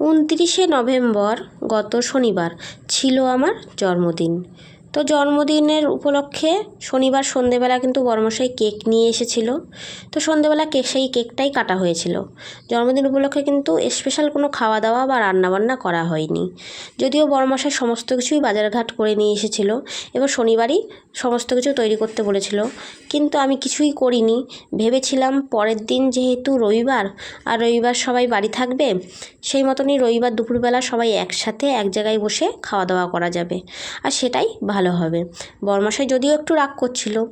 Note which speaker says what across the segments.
Speaker 1: উনত্রিশে নভেম্বর গত শনিবার ছিল আমার জন্মদিন। তো জন্মদিনের উপলক্ষে শনিবার সন্ধেবেলা কিন্তু বড়মশাই কেক নিয়ে এসেছিল। তো সন্ধেবেলা কেক সেই কেকটাই কাটা হয়েছিল। জন্মদিন উপলক্ষে কিন্তু স্পেশাল কোনো খাওয়া দাওয়া বা রান্নাবান্না করা হয়নি। যদিও বড়মশাই সমস্ত কিছুই বাজারঘাট করে নিয়ে এসেছিল এবার শনিবারই সমস্ত কিছু তৈরি করতে বলেছিল। কিন্তু আমি কিছুই করিনি। ভেবেছিলাম পরের দিন যেহেতু রবিবার, আর রবিবার সবাই বাড়ি থাকবে, সেই মতনই রবিবার দুপুরবেলা সবাই একসাথে এক জায়গায় বসে খাওয়া দাওয়া করা যাবে। আর সেটাই ভালো হবে। বরমশাই যদিও একটু রাগ করছিল।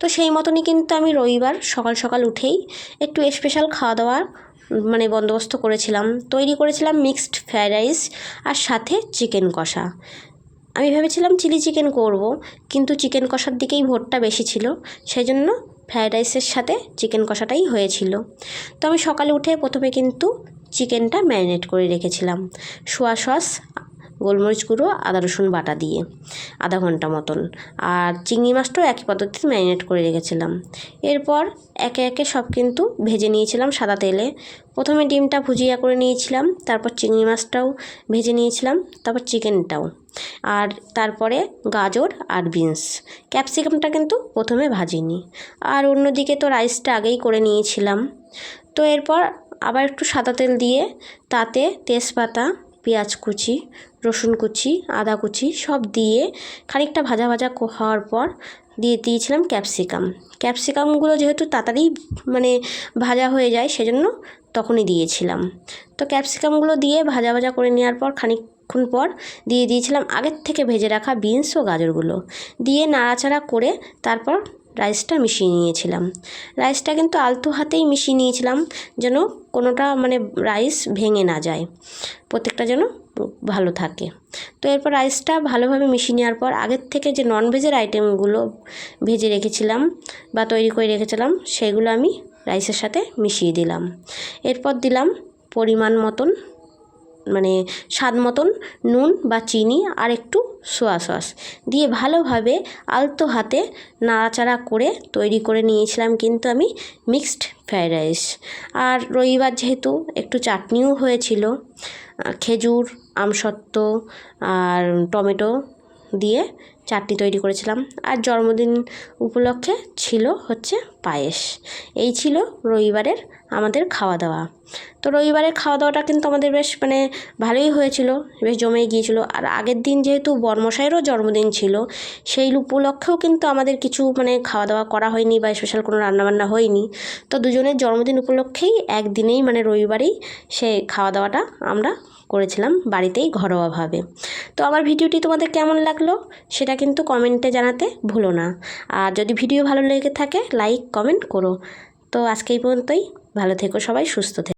Speaker 1: তো সেই মতনই কিন্তু আমি রবিবার সকাল সকাল উঠেই একটু স্পেশাল খাওয়া দাওয়ার মানে বন্দোবস্ত করেছিলাম। তৈরি করেছিলাম মিক্সড ফ্রায়েড রাইস আর সাথে চিকেন কষা। আমি ভেবেছিলাম চিলি চিকেন করব, কিন্তু চিকেন কষার দিকেই ভোটটা বেশি ছিল। সেই জন্য ফ্রায়েড রাইসের সাথে চিকেন কষাটাই হয়েছিল। তো আমি সকালে উঠে প্রথমে কিন্তু চিকেনটা ম্যারিনেট করে রেখেছিলাম। সোয়া সস গোলমরিচ গুঁড়ো, আদা রসুন বাটা দিয়ে, আধা ঘণ্টা মতন। আর চিংড়ি মাছটাও একই পদ্ধতিতে ম্যারিনেট করে রেখেছিলাম। এরপর একে একে সব কিন্তু ভেজে নিয়েছিলাম সাদা তেলে। প্রথমে ডিমটা ভুজিয়া করে নিয়েছিলাম, তারপর চিংড়ি মাছটাও ভেজে নিয়েছিলাম, তারপর চিকেনটাও। আর তারপরে গাজর আর বিনস। ক্যাপসিকামটা কিন্তু প্রথমে ভাজিনি। আর অন্যদিকে তো রাইসটা আগেই করে নিয়েছিলাম। তো এরপর আবার একটু সাদা তেল দিয়ে তাতে তেজপাতা পেঁয়াজ কুচি, রসুন কুচি, আদা কুচি সব দিয়ে খানিকটা ভাজা ভাজা হওয়ার পর দিয়ে দিয়েছিলাম ক্যাপসিকাম। ক্যাপসিকামগুলো যেহেতু তাড়াতাড়ি মানে ভাজা হয়ে যায় সেজন্য তখনই দিয়েছিলাম। তো ক্যাপসিকামগুলো দিয়ে ভাজা ভাজা করে নেওয়ার পর খানিকক্ষণ পর দিয়ে দিয়েছিলাম আগের থেকে ভেজে রাখা বিনস ও গাজরগুলো। দিয়ে নাড়াচাড়া করে তারপর রাইসটা মিশিয়ে নিয়েছিলাম। রাইসটা কিন্তু আলতো হাতেই মিশিয়ে নিয়েছিলাম যেন কোনোটা মানে রাইস ভেঙে না যায়, প্রত্যেকটা যেন ভালো থাকে। তো এরপর রাইসটা ভালোভাবে মিশিয়ে নেওয়ার পর আগের থেকে যে নন ভেজের আইটেমগুলো ভেজে রেখেছিলাম বা তৈরি করে রেখেছিলাম, সেগুলো আমি রাইসের সাথে মিশিয়ে দিলাম। এরপর দিলাম পরিমাণ মতন মানে স্বাদ মতন নুন বা চিনি আর একটু সোয়া সস দিয়ে ভালোভাবে আলতো হাতে নাড়াচাড়া করে তৈরি করে নিয়েছিলাম কিন্তু আমি মিক্সড ফ্রায়েড রাইস আর রবিবার যেহেতু একটু চাটনিও হয়েছিল খেজুর, আমসত্ত্ব আর টমেটো দিয়ে চাটনি তৈরি করেছিলাম আর জন্মদিন উপলক্ষে ছিল হচ্ছে পায়েস। এই ছিল রবিবারের আমাদের খাওয়া দাওয়া তো রবিবারের খাওয়া দাওয়াটা কিন্তু আমাদের বেশ মানে ভালোই হয়েছিল, বেশ জমে গিয়েছিল। আর আগের দিন যেহেতু বর্মশাইয়েরও জন্মদিন ছিল, সেই উপলক্ষেও কিন্তু আমাদের কিছু মানে খাওয়া দাওয়া করা হয়নি বা স্পেশাল কোনো রান্নাবান্না হয়নি। তো দুজনের জন্মদিন উপলক্ষেই একদিনেই মানে রবিবারেই সে খাওয়া দাওয়াটা আমরা করেছিলাম বাড়িতেই ঘরোয়াভাবে। তো আমার ভিডিওটি তোমাদের কেমন লাগল সেটা কিন্তু কমেন্টে জানাতে ভুলো না। আর যদি ভিডিও ভালো লেগে থাকে লাইক কমেন্ট করো। তো আজকে এই পর্যন্তই। ভালো থেকো সবাই সুস্থ থেকো।